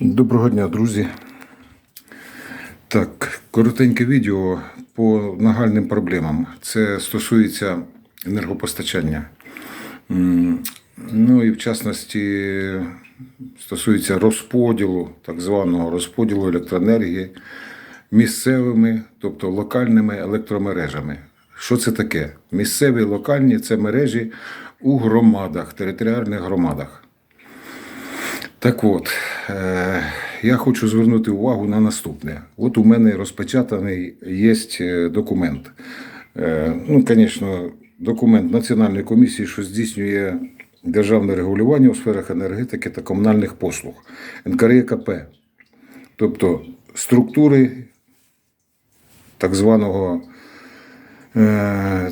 Доброго дня, друзі. Так, коротеньке відео по нагальним проблемам. Це стосується енергопостачання. Ну і в частності стосується розподілу, так званого розподілу електроенергії місцевими, тобто локальними електромережами. Що це таке? Місцеві локальні це мережі у громадах, територіальних громадах. Так от, е, я хочу звернути увагу на наступне. От у мене розпечатаний є е, документ. Е, ну, звісно, документ Національної комісії, що здійснює державне регулювання у сферах енергетики та комунальних послуг НКРЕКП. Тобто структури так званого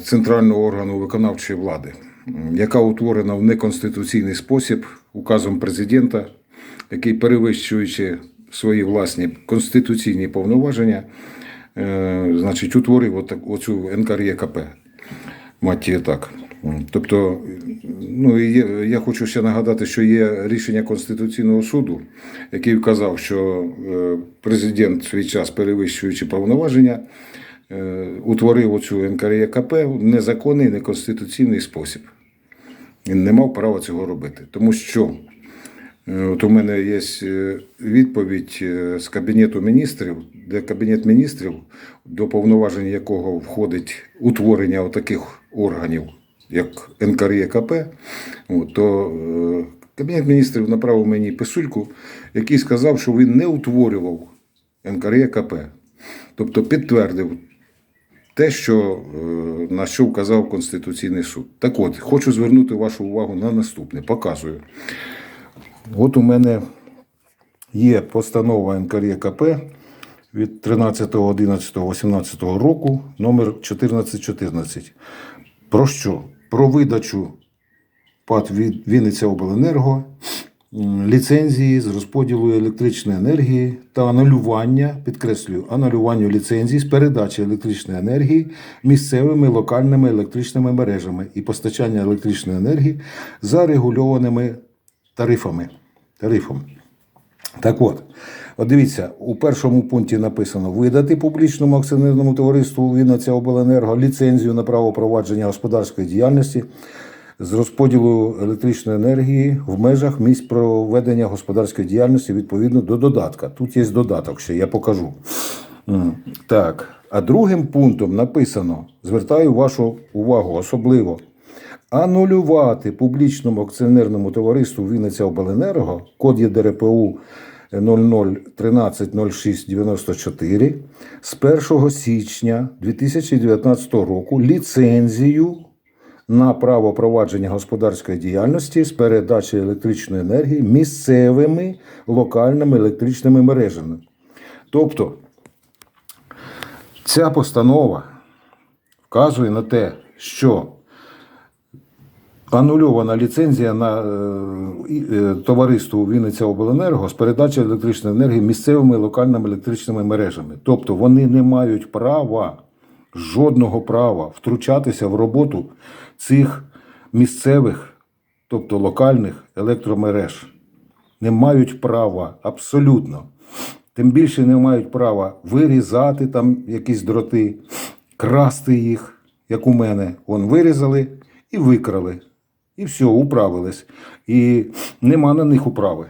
центрального органу виконавчої влади, яка утворена в неконституційний спосіб указом президента, який перевищуючи свої власні конституційні повноваження, е, значить, утворив отак, оцю НКРЄКП. Мать її так. Тобто, ну і я хочу ще нагадати, що є рішення Конституційного суду, який вказав, що е, президент в свій час перевищуючи повноваження, е, утворив оцю НКРЄКП в незаконний, неконституційний спосіб. Він не мав права цього робити. Тому що от у мене є е, відповідь е, з Кабінету міністрів, де Кабінет міністрів, до повноважень якого входить утворення таких органів, як НКРЄКП, от, то е, Кабінет міністрів направив мені писульку, який сказав, що він не утворював НКРЄКП. Тобто підтвердив те, що, е, на що вказав Конституційний суд. Так от, хочу звернути вашу увагу на наступне. Показую. От у мене є постанова НКРЄКП від 13.11.18 року, номер 1414. Про що? Про видачу ПАД Вінниця Обленерго ліцензії з розподілу електричної енергії та анулювання, підкреслюю, анулюванню ліцензій з передачі електричної енергії місцевими локальними електричними мережами і постачання електричної енергії за регульованими тарифами. тарифом. Так от, от дивіться, у першому пункті написано видати публічному акціонерному товариству Вінниця Обленерго ліцензію на право провадження господарської діяльності з розподілу електричної енергії в межах місць проведення господарської діяльності відповідно до додатка. Тут є додаток ще, я покажу. Так, а другим пунктом написано: звертаю вашу увагу особливо. Анулювати публічному акціонерному товариству Вінниця Обленерго, код є ДРПУ 00130694 з 1 січня 2019 року ліцензію на право провадження господарської діяльності з передачі електричної енергії місцевими локальними електричними мережами. Тобто ця постанова вказує на те, що анульована ліцензія на е, е, товариство Вінниця Обленерго з передачі електричної енергії місцевими локальними електричними мережами. Тобто вони не мають права, жодного права втручатися в роботу цих місцевих, тобто локальних електромереж. Не мають права абсолютно. Тим більше не мають права вирізати там якісь дроти, красти їх, як у мене. Вон вирізали і викрали. І все, управились. І нема на них управи.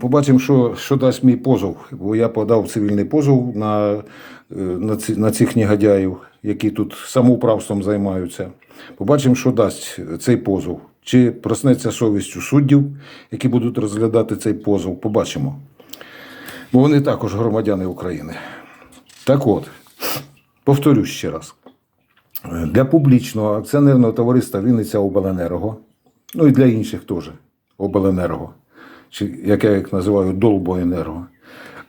Побачимо, що, що дасть мій позов. Бо я подав цивільний позов на, е, на, ці, на цих негодяїв, які тут самоуправством займаються. Побачимо, що дасть цей позов. Чи проснеться совість у суддів, які будуть розглядати цей позов. Побачимо. Бо вони також громадяни України. Так от, повторюсь ще раз. Для публічного акціонерного товариства Вінниця Обленерго, ну і для інших теж Обленерго, чи як я їх називаю Долбоенерго,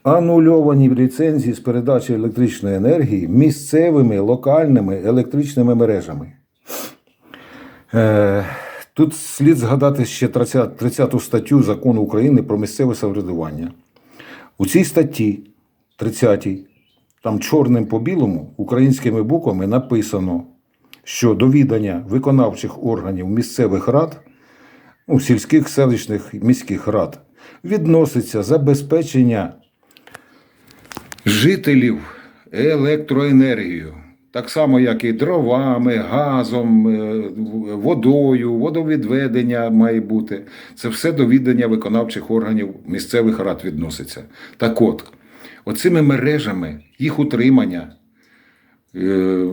анульовані ліцензії з передачі електричної енергії місцевими локальними електричними мережами. Е, Тут слід згадати ще 30, 30 статтю закону України про місцеве самоврядування. У цій статті 30 там чорним по білому українськими буквами написано, що до відання виконавчих органів місцевих рад, ну, сільських, селищних, міських рад відноситься забезпечення жителів електроенергією. Так само, як і дровами, газом, е, водою, водовідведення має бути. Це все до віддання виконавчих органів місцевих рад відноситься. Так от, оцими мережами, їх утримання е,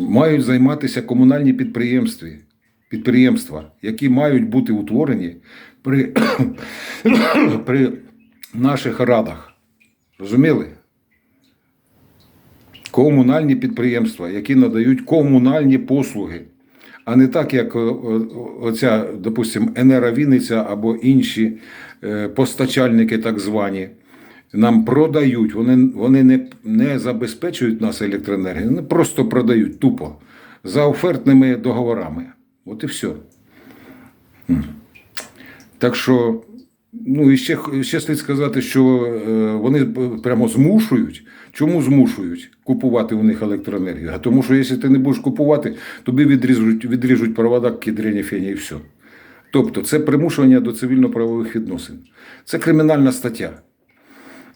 мають займатися комунальні підприємства, підприємства, які мають бути утворені при, при наших радах. Розуміли? комунальні підприємства, які надають комунальні послуги, а не так, як о- о- оця, допустимо, Енера Вінниця або інші е, постачальники, так звані, нам продають. Вони, вони не, не забезпечують нас електроенергією, вони просто продають тупо за офертними договорами. От і все. Так що, ну і ще, ще слід сказати, що е, вони прямо змушують. Чому змушують купувати у них електроенергію? А тому, що якщо ти не будеш купувати, тобі відріжуть, відріжуть провода кідрені фені і все. Тобто це примушування до цивільно-правових відносин. Це кримінальна стаття.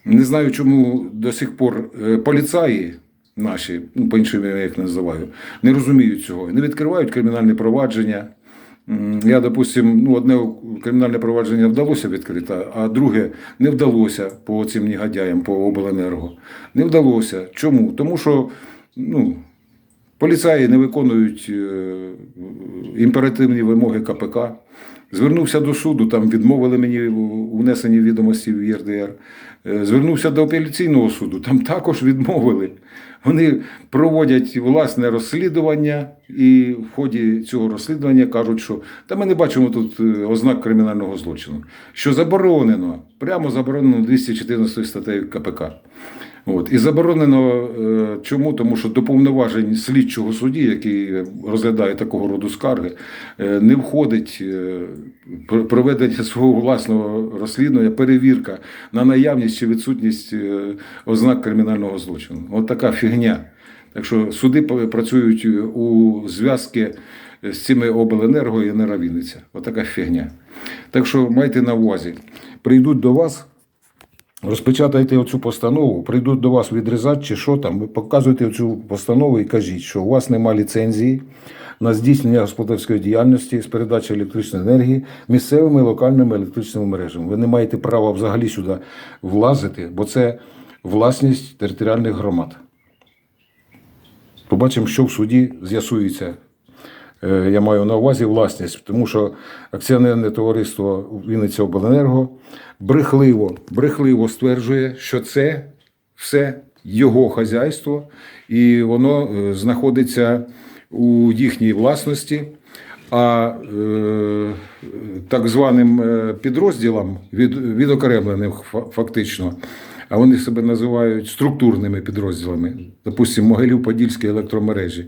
Не знаю, чому до сих пор е, поліцаї наші, ну, по-іншому я їх називаю, не розуміють цього. Не відкривають кримінальне провадження. Я, допустим, ну, одне кримінальне провадження вдалося відкрити, а друге не вдалося по цим негодяям, по обленерго. Не вдалося. Чому? Тому що ну, поліцаї не виконують е, імперативні вимоги КПК. Звернувся до суду, там відмовили мені у внесенні відомості в ЄРДР. Е, Звернувся до апеляційного суду, там також відмовили. Вони проводять власне розслідування і в ході цього розслідування кажуть, що та ми не бачимо тут е, ознак кримінального злочину, що заборонено, прямо заборонено 214 статтею КПК. От. І заборонено е, чому? Тому що до повноважень слідчого судді, який розглядає такого роду скарги, е, не входить е, проведення свого власного розслідування, перевірка на наявність чи відсутність ознак кримінального злочину. От така фігня. Так що суди працюють у зв'язки з цими обленерго і Енеровінниця. Отака фігня. Так що майте на увазі, прийдуть до вас. Розпечатайте оцю постанову, прийдуть до вас відрізати чи що там, показуйте цю постанову і кажіть, що у вас нема ліцензії на здійснення господарської діяльності з передачі електричної енергії місцевими локальними електричними мережами. Ви не маєте права взагалі сюди влазити, бо це власність територіальних громад. Побачимо, що в суді з'ясується. Е, Я маю на увазі власність, тому що акціонерне товариство Вінниця Обленерго брехливо, брехливо стверджує, що це все його хазяйство, і воно е, знаходиться у їхній власності. А е, так званим е, підрозділам від, відокремленим фактично, а вони себе називають структурними підрозділами, допустимо, Могилів-Подільські електромережі.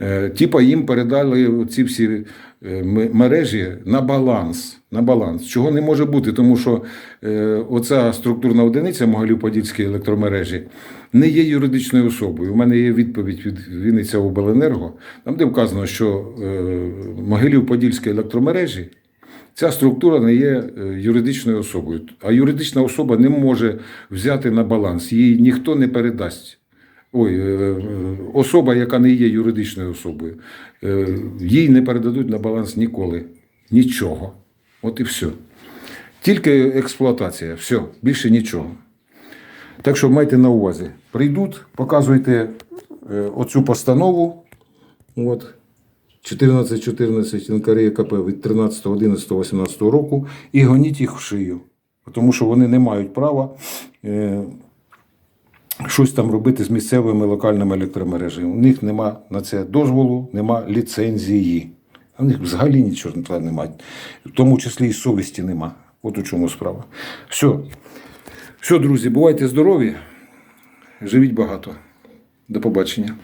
Е, Типа їм передали ці всі е, мережі на баланс. На баланс. Чого не може бути, тому що е, оця структурна одиниця Могилів-Подільської електромережі не є юридичною особою. У мене є відповідь від Вінниця Обленерго, там де вказано, що Могилів-Подільської електромережі Ця структура не є юридичною особою, а юридична особа не може взяти на баланс, їй ніхто не передасть. Ой, е, е, особа, яка не є юридичною особою, е, їй не передадуть на баланс ніколи нічого. От і все. Тільки експлуатація, все, більше нічого. Так що майте на увазі. Прийдуть, показуйте оцю постанову. От, 1414 НКРЄ КП від 13.11.18 року і гоніть їх в шию. Тому що вони не мають права щось там робити з місцевими локальними електромережами. У них нема на це дозволу, нема ліцензії. А в них взагалі нічого немає. В тому числі і совісті нема. От у чому справа. Все. Все, друзі, бувайте здорові, живіть багато. До побачення.